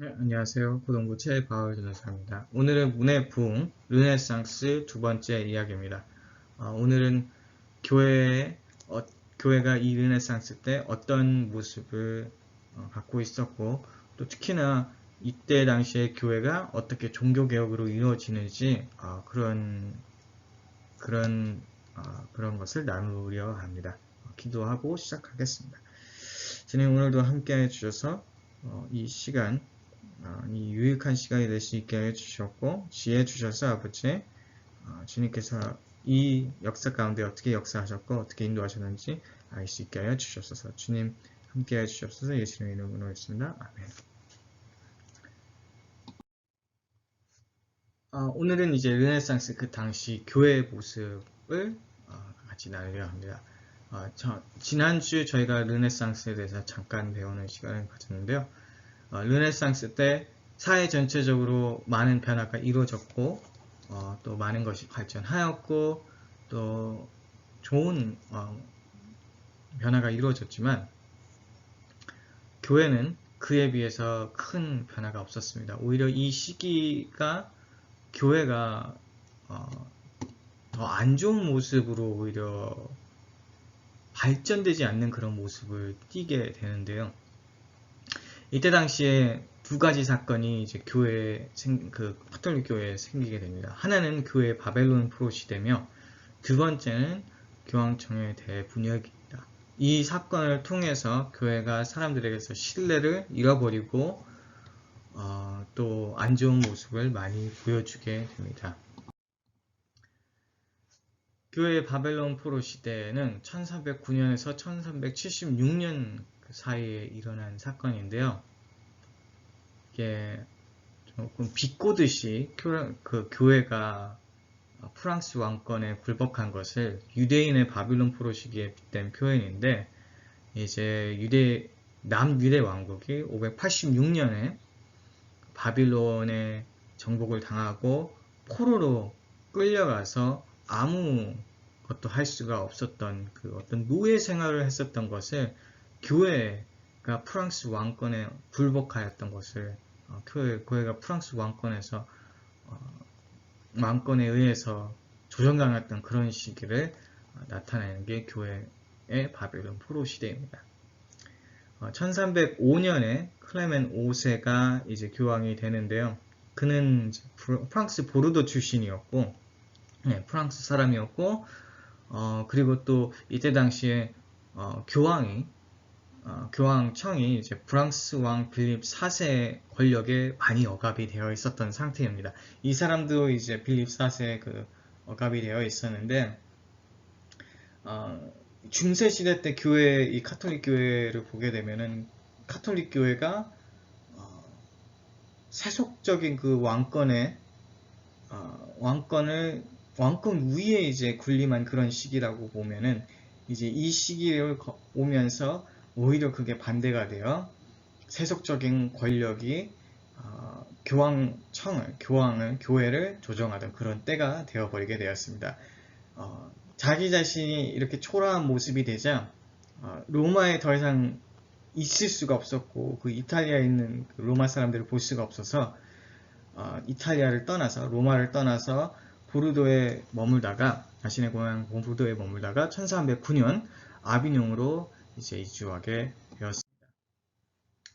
네, 안녕하세요. 고동부 최바울 전도사입니다. 오늘은 문의 부흥, 르네상스 두 번째 이야기입니다. 어, 오늘은 교회에, 어, 교회가 이 르네상스 때 어떤 모습을 어, 갖고 있었고, 또 특히나 이때 당시에 교회가 어떻게 종교개혁으로 이루어지는지 어, 그런 그런 어, 그런 것을 나누려 합니다. 어, 기도하고 시작하겠습니다. 주님 오늘도 함께 해주셔서 어, 이 시간 어, 이 유익한 시간이 될 수 있게 해 주셨고 지혜 주셔서 아버지 어, 주님께서 이 역사 가운데 어떻게 역사하셨고 어떻게 인도하셨는지 알 수 있게 하여 주셨소서 주님 함께 해 주셨소서 예수님의 이름으로 했습니다. 아멘 어, 오늘은 이제 르네상스 그 당시 교회의 모습을 어, 같이 나누려 합니다. 어, 저, 지난주 저희가 르네상스에 대해서 잠깐 배우는 시간을 가졌는데요. 어, 르네상스 때 사회 전체적으로 많은 변화가 이루어졌고 어, 또 많은 것이 발전하였고 또 좋은 어, 변화가 이루어졌지만 교회는 그에 비해서 큰 변화가 없었습니다. 오히려 이 시기가 교회가 어, 더 안 좋은 모습으로 오히려 발전되지 않는 그런 모습을 띠게 되는데요. 이때 당시에 두 가지 사건이 이제 교회 그 카톨릭 교회에 생기게 됩니다. 하나는 교회 바벨론 포로 시대며 두 번째는 교황청의 대분열기입니다. 이 사건을 통해서 교회가 사람들에게서 신뢰를 잃어버리고 어, 또 안 좋은 모습을 많이 보여주게 됩니다. 교회 바벨론 포로 시대는 1309년에서 1376년 그 사이에 일어난 사건인데요. 이게 조금 비꼬듯이 그 교회가 프랑스 왕권에 굴복한 것을 유대인의 바빌론 포로 시기에 빗댄 표현인데 이제 유대 남유대 왕국이 586년에 바빌론에 정복을 당하고 포로로 끌려가서 아무 것도 할 수가 없었던 그 어떤 노예 생활을 했었던 것을 교회가 프랑스 왕권에 불복하였던 것을 어, 교회, 교회가 프랑스 왕권에서 어, 왕권에 의해서 조정당했던 그런 시기를 어, 나타내는 게 교회의 바벨론 포로 시대입니다. 1305년에 클레멘 5세가 이제 교황이 되는데요. 그는 프랑스 보르도 출신이었고, 네, 프랑스 사람이었고, 어, 그리고 또 이때 당시에 어, 교황이 어, 교황청이 이제 프랑스 왕 빌립 4세 권력에 많이 억압이 되어 있었던 상태입니다. 이 사람도 이제 빌립 4세 그 억압이 되어 있었는데 어, 중세 시대 때 교회 이 카톨릭 교회를 보게 되면은 카톨릭 교회가 어, 세속적인 그 왕권의 어, 왕권을 왕권 위에 이제 군림한 그런 시기라고 보면은 이제 이 시기를 오면서 오히려 그게 반대가 되어 세속적인 권력이 어, 교황청을, 교황을, 교회를 조정하던 그런 때가 되어버리게 되었습니다. 어, 자기 자신이 이렇게 초라한 모습이 되자 어, 로마에 더 이상 있을 수가 없었고 그 이탈리아에 있는 그 로마 사람들을 볼 수가 없어서 어, 이탈리아를 떠나서 로마를 떠나서 보르도에 머물다가 자신의 고향 보르도에 머물다가 1309년 아비뇽으로 이제 이주하게 되었습니다.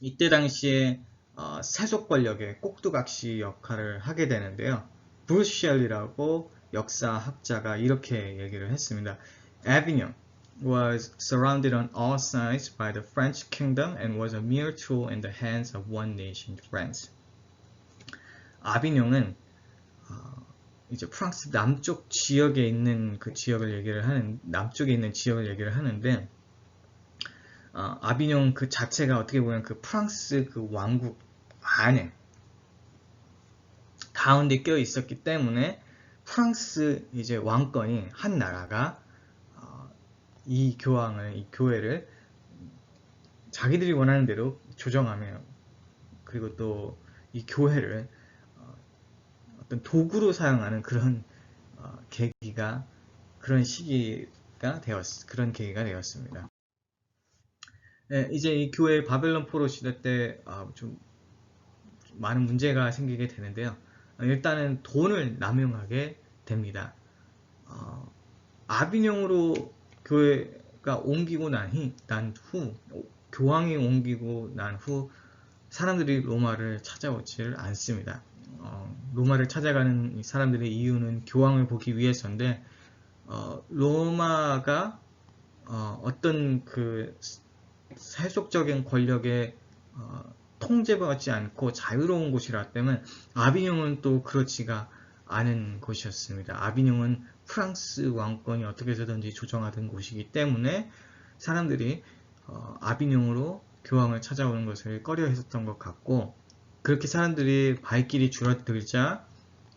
이때 당시에 어, 세속 권력의 꼭두각시 역할을 하게 되는데요. 브루시엘이라고 역사학자가 이렇게 얘기를 했습니다. Avignon was surrounded on all sides by the French kingdom and was a mere tool in the hands of one nation, France. 아비뇽은 어, 이제 프랑스 남쪽 지역에 있는 그 지역을 얘기를 하는 남쪽에 있는 지역을 얘기를 하는데 어, 아비뇽 그 자체가 어떻게 보면 그 프랑스 그 왕국 안에 가운데 껴 있었기 때문에 프랑스 이제 왕권이 한 나라가 어, 이 교황을 이 교회를 자기들이 원하는 대로 조정하며 그리고 또 이 교회를 어, 어떤 도구로 사용하는 그런 어, 계기가 그런 시기가 되었 그런 계기가 되었습니다. 네, 이제 이 교회 바벨론 포로 시대 때좀 아, 많은 문제가 생기게 되는데요. 어, 일단은 돈을 남용하게 됩니다. 어, 아비뇽으로 교회가 옮기고 난 후, 교황이 옮기고 난 후 사람들이 로마를 찾아오질 않습니다. 어, 로마를 찾아가는 사람들의 이유는 교황을 보기 위해서인데 어, 로마가 어, 떤그 세속적인 권력에 어, 통제받지 않고 자유로운 곳이라 때문에 아비뇽은 또 그렇지가 않은 곳이었습니다. 아비뇽은 프랑스 왕권이 어떻게 해서든지 조정하던 곳이기 때문에 사람들이 어, 아비뇽으로 교황을 찾아오는 것을 꺼려 했었던 것 같고 그렇게 사람들이 발길이 줄어들자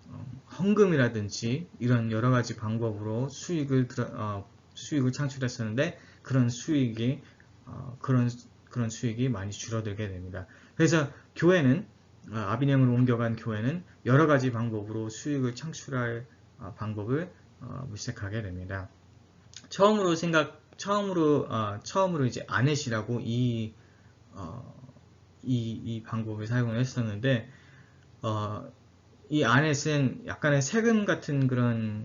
어, 헌금이라든지 이런 여러 가지 방법으로 수익을 어, 수익을 창출했었는데 그런 수익이 어, 그런 그런 수익이 많이 줄어들게 됩니다. 그래서 교회는 어, 아비뇽으로 옮겨간 교회는 여러 가지 방법으로 수익을 창출할 어, 방법을 어, 물색하게 됩니다. 처음으로 생각 처음으로 처음으로 이제 아넷이라고 이, 이, 이 방법을 사용을 했었는데 이 아넷은 약간의 세금 같은 그런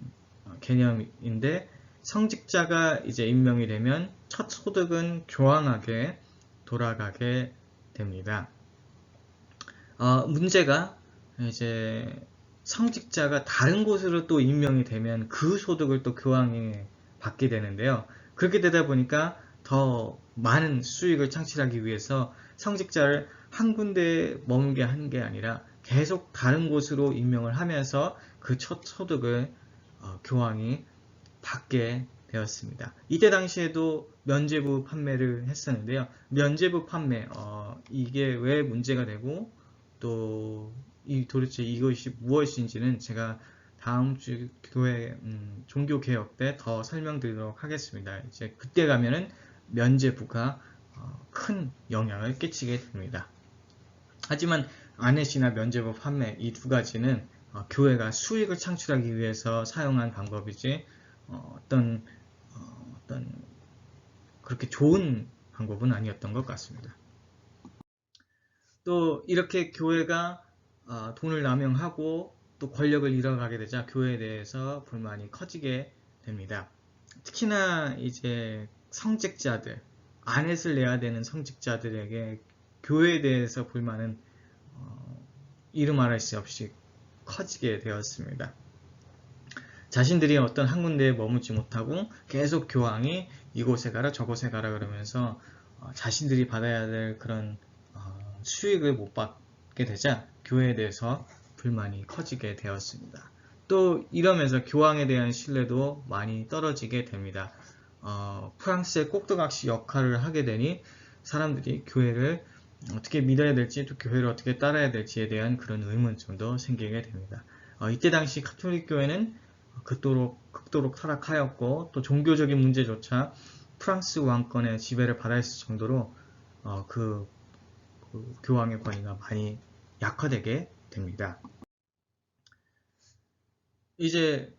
개념인데 성직자가 이제 임명이 되면 첫 소득은 교황에게 돌아가게 됩니다. 어, 문제가 이제 성직자가 다른 곳으로 또 임명이 되면 그 소득을 또 교황이 받게 되는데요. 그렇게 되다 보니까 더 많은 수익을 창출하기 위해서 성직자를 한 군데에 머물게 하는 게 아니라 계속 다른 곳으로 임명을 하면서 그 첫 소득을 어, 교황이 받게 되었습니다. 이때 당시에도 면제부 판매를 했었는데요. 면제부 판매 어, 이게 왜 문제가 되고 또 이 도대체 이것이 무엇인지는 제가 다음 주 교회 음, 종교 개혁 때 더 설명드리도록 하겠습니다. 이제 그때 가면은 면제부가 어, 큰 영향을 끼치게 됩니다. 하지만 아넷이나 면제부 판매 이 두 가지는 어, 교회가 수익을 창출하기 위해서 사용한 방법이지 어, 어떤 어, 어떤 그렇게 좋은 방법은 아니었던 것 같습니다. 또 이렇게 교회가 어, 돈을 남용하고 또 권력을 잃어가게 되자 교회에 대해서 불만이 커지게 됩니다. 특히나 이제 성직자들, 아넷을 내야 되는 성직자들에게 교회에 대해서 불만은 어, 이름 말할 수 없이 커지게 되었습니다. 자신들이 어떤 한 군데에 머물지 못하고 계속 교황이 이곳에 가라 저곳에 가라 그러면서 어, 자신들이 받아야 될 그런 어, 수익을 못 받게 되자 교회에 대해서 불만이 커지게 되었습니다. 또 이러면서 교황에 대한 신뢰도 많이 떨어지게 됩니다. 어, 프랑스의 꼭두각시 역할을 하게 되니 사람들이 교회를 어떻게 믿어야 될지 또 교회를 어떻게 따라야 될지에 대한 그런 의문점도 생기게 됩니다. 어, 이때 당시 카톨릭 교회는 극도록, 극도록 타락하였고 또 종교적인 문제조차 프랑스 왕권의 지배를 받아있을 정도로 어, 그, 그 교황의 권위가 많이 약화되게 됩니다. 이제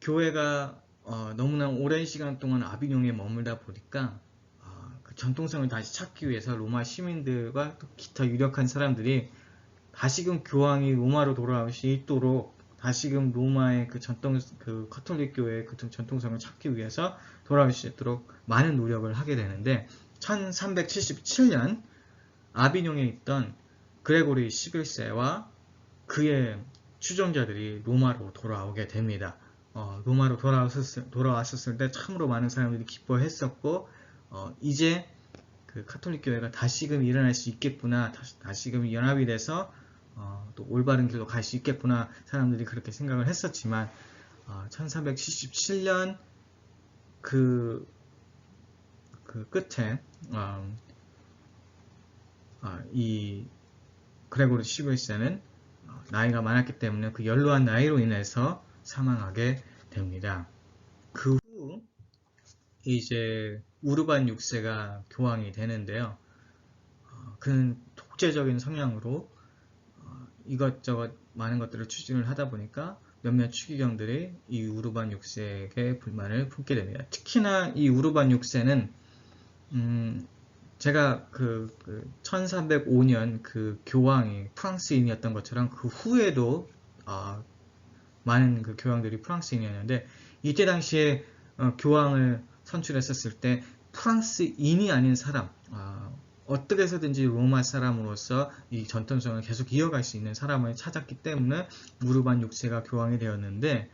교회가 어, 너무나 오랜 시간 동안 아비뇽에 머물다 보니까 어, 그 전통성을 다시 찾기 위해서 로마 시민들과 또 기타 유력한 사람들이 다시금 교황이 로마로 돌아올 수 있도록 다시금 로마의 그 전통 그 카톨릭 교회의 그 전통성을 찾기 위해서 돌아올 수 있도록 많은 노력을 하게 되는데 1377년 아비뇽에 있던 그레고리 11세와 그의 추종자들이 로마로 돌아오게 됩니다. 어, 로마로 돌아왔었을, 돌아왔었을 때 참으로 많은 사람들이 기뻐했었고 어, 이제 그 카톨릭 교회가 다시금 일어날 수 있겠구나 다시, 다시금 연합이 돼서 어, 또 올바른 길로 갈 수 있겠구나 사람들이 그렇게 생각을 했었지만 어, 1377년 그, 그 끝에 어, 어, 이 그레고리 11세는 어, 나이가 많았기 때문에 그 연로한 나이로 인해서 사망하게 됩니다. 그 후 이제 우르반 6세가 교황이 되는데요. 어, 그는 독재적인 성향으로 이것저것 많은 것들을 추진을 하다 보니까 몇몇 추기경들이 이 우르반 6세에게 불만을 품게 됩니다. 특히나 이 우르반 6세는 음, 제가 그, 그 1305년 그 교황이 프랑스인이었던 것처럼 그 후에도 아, 많은 그 교황들이 프랑스인이었는데 이때 당시에 어, 교황을 선출했었을 때 프랑스인이 아닌 사람 아, 어떻게 해서든지 로마 사람으로서 이 전통성을 계속 이어갈 수 있는 사람을 찾았기 때문에 우르반 6세가 교황이 되었는데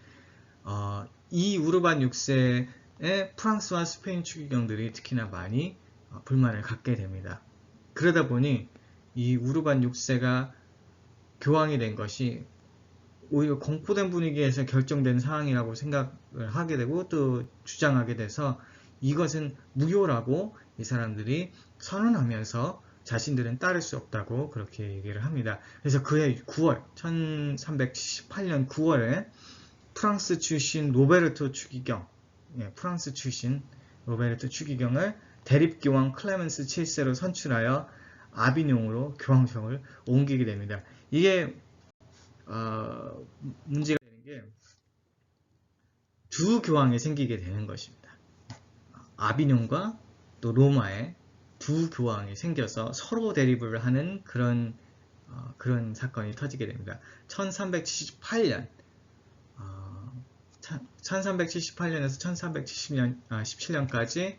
어, 이 우르반 6세의 프랑스와 스페인 추기경들이 특히나 많이 어, 불만을 갖게 됩니다. 그러다 보니 이 우르반 6세가 교황이 된 것이 오히려 공포된 분위기에서 결정된 상황이라고 생각을 하게 되고 또 주장하게 돼서 이것은 무효라고 이 사람들이 선언하면서 자신들은 따를 수 없다고 그렇게 얘기를 합니다. 그래서 그해 9월 1378년 9월에 프랑스 출신 로베르토 추기경 예, 프랑스 출신 로베르토 추기경을 대립교황 클레멘스 7세로 선출하여 아비뇽으로 교황청을 옮기게 됩니다. 이게 어, 문제가 되는 게 두 교황이 생기게 되는 것입니다. 아비뇽과 또 로마에 두 교황이 생겨서 서로 대립을 하는 그런 어, 그런 사건이 터지게 됩니다. 1378년 어, 1378년에서 1370년 아, 17년까지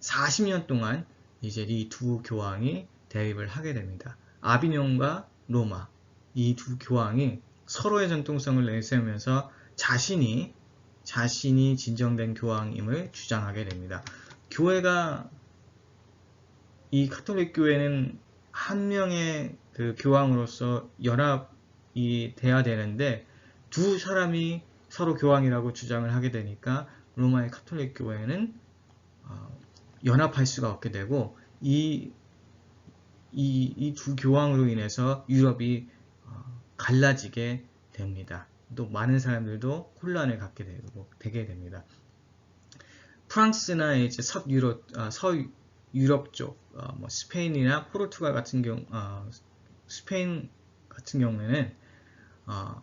40년 동안 이제 이 두 교황이 대립을 하게 됩니다. 아비뇽과 로마 이 두 교황이 서로의 전통성을 내세우면서 자신이 자신이 진정된 교황임을 주장하게 됩니다. 교회가 이 카톨릭 교회는 한 명의 그 교황으로서 연합이 돼야 되는데 두 사람이 서로 교황이라고 주장을 하게 되니까 로마의 카톨릭 교회는 어, 연합할 수가 없게 되고 이 이두 교황으로 인해서 유럽이 어, 갈라지게 됩니다. 또 많은 사람들도 혼란을 갖게 되고 되게 됩니다. 프랑스나 이제 서유럽 아, 서유럽 쪽, 어, 뭐 스페인이나 포르투갈 같은 경우, 어, 스페인 같은 경우에는 어,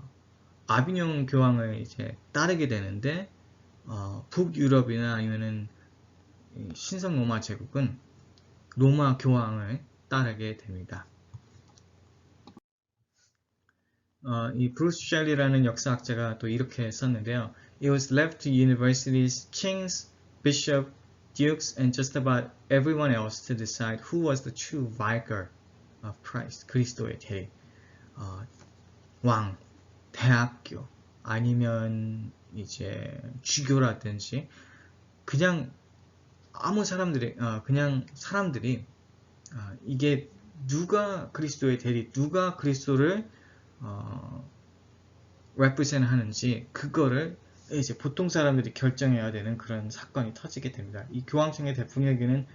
아비뇽 교황을 이제 따르게 되는데 어, 북유럽이나 아니면은 신성 로마 제국은 로마 교황을 따르게 됩니다. 어, 이 브루스 셸리라는 역사학자가 또 이렇게 썼는데요. It was left to universities, kings, bishops, dukes, and just about everyone else to decide who was the true vicar of Christ, 그리스도의 대리. 어, 왕, 대학교, 아니면 이제 주교라든지 그냥 아무 사람들이 어, 그냥 사람들이 어, 이게 누가 그리스도의 대리, 누가 그리스도를 어, represent 하는지 그거를 이제 보통 사람들이 결정해야 되는 그런 사건이 터지게 됩니다. 이 교황청의 대풍에게는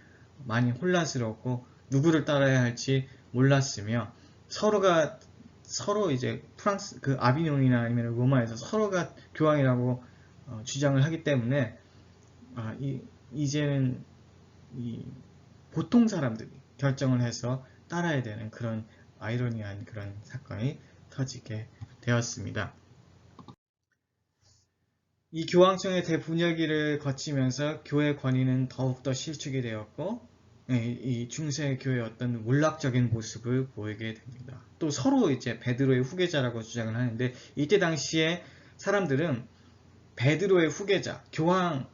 많이 혼란스럽고 누구를 따라야 할지 몰랐으며 서로가 서로 이제 프랑스 그 아비뇽이나 아니면 로마에서 서로가 교황이라고 어, 주장을 하기 때문에 아, 이, 이제는 이 보통 사람들이 결정을 해서 따라야 되는 그런 아이러니한 그런 사건이 터지게 되었습니다. 이 교황청의 대분열기를 거치면서 교회 권위는 더욱더 실축이 되었고 예, 이 중세 교회의 어떤 몰락적인 모습을 보이게 됩니다. 또 서로 이제 베드로의 후계자라고 주장을 하는데 이때 당시에 사람들은 베드로의 후계자, 교황에게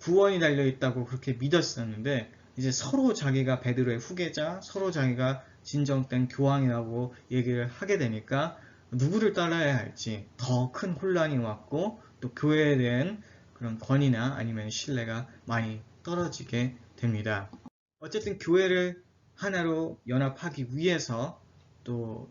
구원이 달려 있다고 그렇게 믿었었는데 이제 서로 자기가 베드로의 후계자, 서로 자기가 진정된 교황이라고 얘기를 하게 되니까 누구를 따라야 할지 더 큰 혼란이 왔고 또 교회에 대한 그런 권위나 아니면 신뢰가 많이 떨어지게 됩니다. 어쨌든 교회를 하나로 연합하기 위해서 또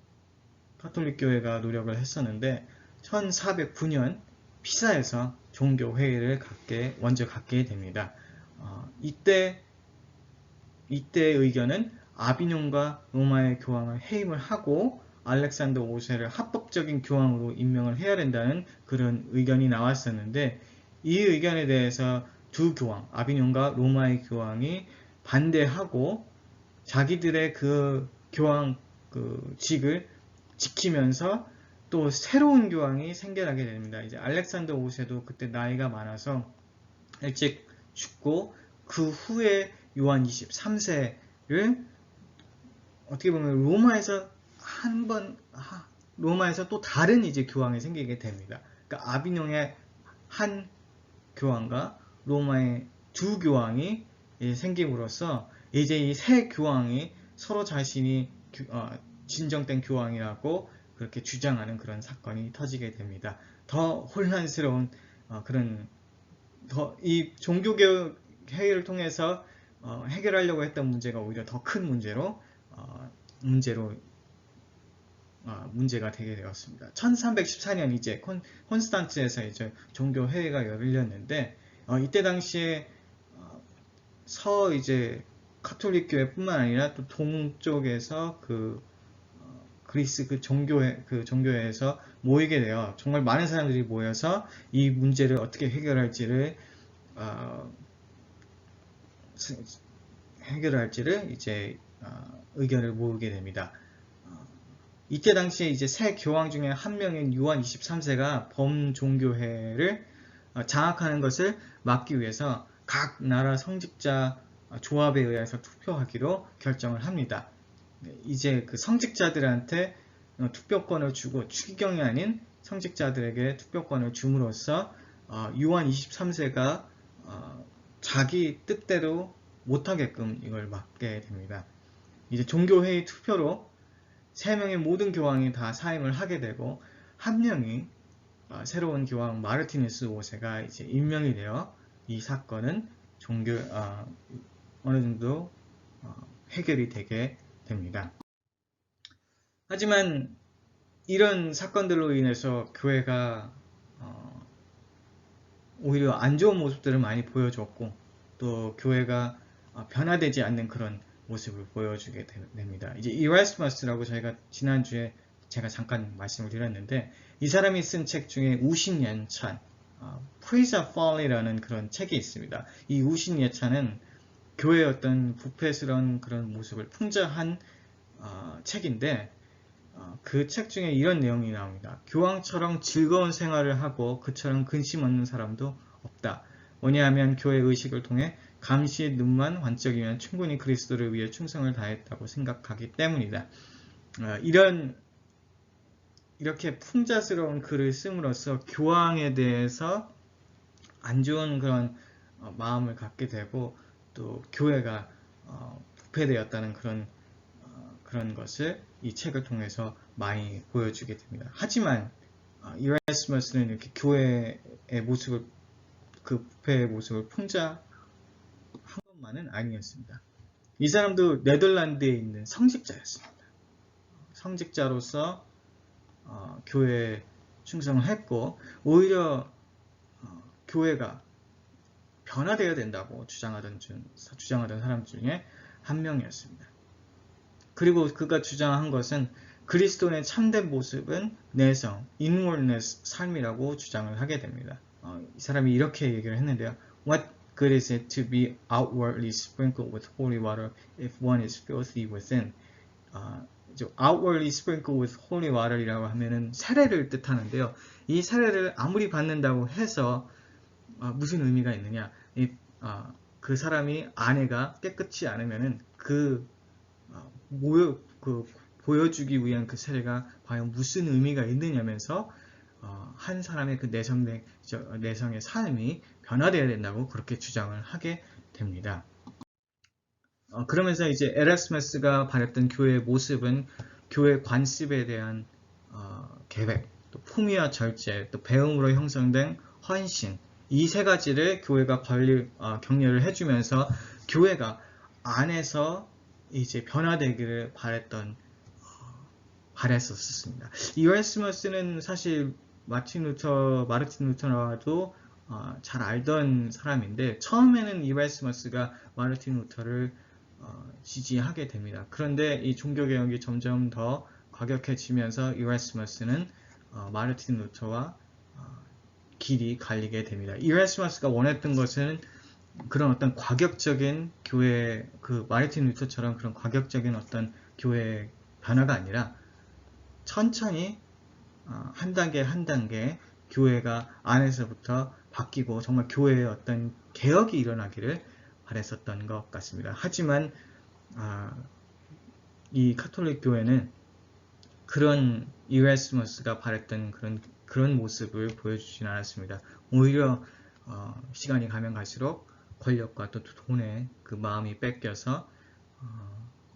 카톨릭 교회가 노력을 했었는데 1409년 피사에서 종교 회의를 갖게 먼저 갖게 됩니다. 어, 이때 이때의 의견은 아비뇽과 로마의 교황을 해임을 하고 알렉산더 5세를 합법적인 교황으로 임명을 해야 된다는 그런 의견이 나왔었는데 이 의견에 대해서 두 교황, 아비뇽과 로마의 교황이 반대하고 자기들의 그 교황 그 직을 지키면서 또 새로운 교황이 생겨나게 됩니다. 이제 알렉산더 5세도 그때 나이가 많아서 일찍 죽고 그 후에 요한 23세를 어떻게 보면 로마에서 한 번 로마에서 또 다른 이제 교황이 생기게 됩니다. 그러니까 아비뇽의 한 교황과 로마의 두 교황이 생김으로써 이제 이 세 교황이 서로 자신이 어, 진정된 교황이라고 그렇게 주장하는 그런 사건이 터지게 됩니다. 더 혼란스러운 어, 그런 더 이 종교개혁 회의를 통해서 어, 해결하려고 했던 문제가 오히려 더 큰 문제로 문제로 문제가 되게 되었습니다. 1314년 이제 콘스탄츠에서 이제 종교 회의가 열렸는데 이때 당시에 서 이제 카톨릭 교회뿐만 아니라 또 동쪽에서 그 어, 그리스 그 종교회 그 종교회에서 모이게 되어 정말 많은 사람들이 모여서 이 문제를 어떻게 해결할지를 어, 해결할지를 이제 어, 의견을 모으게 됩니다. 어, 이때 당시에 이제 새 교황 중에 한 명인 유한 23세가 범종교회를 어, 장악하는 것을 막기 위해서 각 나라 성직자 조합에 의해서 투표하기로 결정을 합니다. 네, 이제 그 성직자들한테 어, 투표권을 주고 추기경이 아닌 성직자들에게 투표권을 줌으로써 유한 23세가 어, 자기 뜻대로 못하게끔 이걸 막게 됩니다. 이제 종교회의 투표로 세 명의 모든 교황이 다 사임을 하게 되고 한 명이 어, 새로운 교황 마르티누스 5세가 이제 임명이 되어 이 사건은 종교 어, 어느 정도 어, 해결이 되게 됩니다. 하지만 이런 사건들로 인해서 교회가 어, 오히려 안 좋은 모습들을 많이 보여줬고 또 교회가 어, 변화되지 않는 그런 모습을 보여주게 됩니다. 이제 이라스머스라고 저희가 지난주에 제가 잠깐 말씀을 드렸는데 이 사람이 쓴 책 중에 우신연찬 프리자 펄리라는 그런 책이 있습니다. 이 우신예찬은 교회의 어떤 부패스러운 그런 모습을 풍자한 어, 책인데 어, 그책 중에 이런 내용이 나옵니다. 교황처럼 즐거운 생활을 하고 그처럼 근심 없는 사람도 없다. 뭐냐하면 교회 의식을 통해 감시의 눈만 환적이면 충분히 그리스도를 위해 충성을 다했다고 생각하기 때문이다. 어, 이런 이렇게 풍자스러운 글을 씀으로써 교황에 대해서 안 좋은 그런 어, 마음을 갖게 되고 또 교회가 어, 부패되었다는 그런 어, 그런 것을 이 책을 통해서 많이 보여주게 됩니다. 하지만 이라스머스는 이렇게 교회의 모습을 그 부패의 모습을 풍자 한 것만은 아니었습니다. 이 사람도 네덜란드에 있는 성직자였습니다. 성직자로서 어, 교회에 충성을 했고 오히려 어, 교회가 변화되어야 된다고 주장하던, 중, 주장하던 사람 중에 한 명이었습니다. 그리고 그가 주장한 것은 그리스도의 참된 모습은 내성, inwardness 삶이라고 주장을 하게 됩니다. 어, 이 사람이 이렇게 얘기를 했는데요. What good is it to be outwardly sprinkled with holy water if one is filthy within? 어, outwardly sprinkled with holy water이라고 하면은 세례를 뜻하는데요. 이 세례를 아무리 받는다고 해서 어, 무슨 의미가 있느냐? 이, 어, 그 사람이 아내가 깨끗이 않으면은 그 어, 모여 그 보여주기 위한 그 세례가 과연 무슨 의미가 있느냐면서 어, 한 사람의 그 내성 내성의 삶이 변화되어야 된다고 그렇게 주장을 하게 됩니다. 어, 그러면서 이제 에라스메스가 바랬던 교회의 모습은 교회 관습에 대한 어, 계획, 또 품위와 절제, 또 배움으로 형성된 헌신 이 세 가지를 교회가 관리 어, 격려를 해주면서 교회가 안에서 이제 변화되기를 바랬던 어, 바랬었습니다. 이 에라스머스는 사실 마틴 루터, 마르틴 루터와도 어, 잘 알던 사람인데 처음에는 이라스머스가 마르틴 루터를 어, 지지하게 됩니다. 그런데 이 종교개혁이 점점 더 과격해지면서 이라스머스는 어, 마르틴 루터와 어, 길이 갈리게 됩니다. 이라스머스가 원했던 것은 그런 어떤 과격적인 교회 그 마르틴 루터처럼 그런 과격적인 어떤 교회 변화가 아니라 천천히 어, 한 단계 한 단계 교회가 안에서부터 바뀌고 정말 교회의 어떤 개혁이 일어나기를 바랬었던 것 같습니다. 하지만 아, 이 카톨릭 교회는 그런 이레스머스가 바랬던 그런 그런 모습을 보여주지는 않았습니다. 오히려 어, 시간이 가면 갈수록 권력과 또 돈에 그 마음이 뺏겨서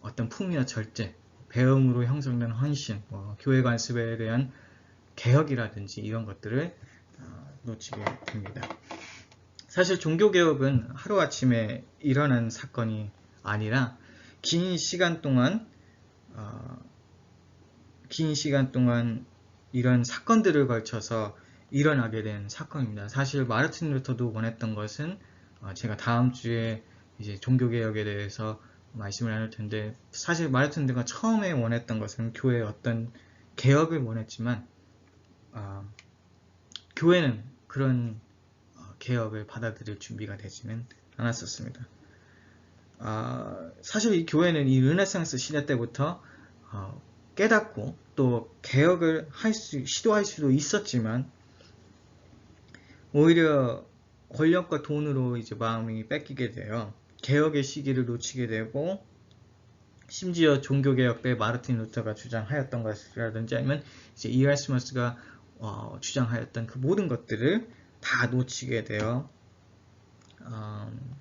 어, 떤 풍미와 절제, 배움으로 형성된 헌신, 뭐, 교회 관습에 대한 개혁이라든지 이런 것들을 어, 놓치게 됩니다. 사실 종교개혁은 하루아침에 일어난 사건이 아니라 긴 시간 동안 어, 긴 시간 동안 이런 사건들을 걸쳐서 일어나게 된 사건입니다. 사실 마르틴 루터도 원했던 것은 어, 제가 다음 주에 이제 종교개혁에 대해서 말씀을 나눌 텐데 사실 마르틴 루터가 처음에 원했던 것은 교회의 어떤 개혁을 원했지만 어, 교회는 그런 어, 개혁을 받아들일 준비가 되지는 않았었습니다. 아, 사실 이 교회는 이 르네상스 시대 때부터 어, 깨닫고 또 개혁을 할 수, 시도할 수도 있었지만 오히려 권력과 돈으로 이제 마음이 뺏기게 돼요. 개혁의 시기를 놓치게 되고 심지어 종교개혁 때 마르틴 루터가 주장하였던 것이라든지 아니면 이제 이라스머스가 어, 주장하였던 그 모든 것들을 다 놓치게 돼요. 음,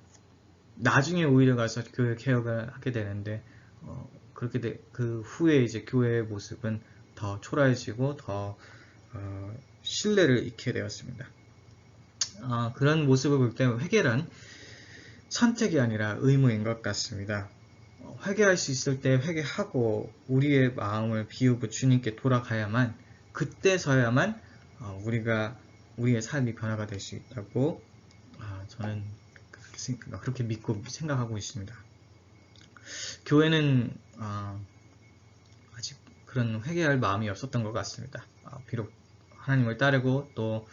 나중에 오히려 가서 교회 개혁을 하게 되는데 어, 그렇게 돼, 그 후에 이제 교회의 모습은 더 초라해지고 더 어, 신뢰를 잃게 되었습니다. 어, 그런 모습을 볼 때 회개란 선택이 아니라 의무인 것 같습니다. 어, 회개할 수 있을 때 회개하고 우리의 마음을 비우고 주님께 돌아가야만 그때서야만 어, 우리가 우리의 삶이 변화가 될 수 있다고 아, 저는 그렇게 믿고 생각하고 있습니다. 교회는 어, 아직 그런 회개할 마음이 없었던 것 같습니다. 어, 비록 하나님을 따르고 또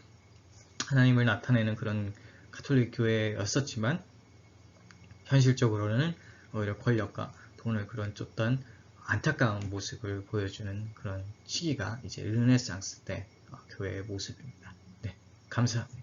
하나님을 나타내는 그런 가톨릭 교회였었지만 현실적으로는 오히려 권력과 돈을 그런 쫓던 안타까운 모습을 보여주는 그런 시기가 이제 르네상스 때 어, 교회의 모습입니다. 네, 감사합니다.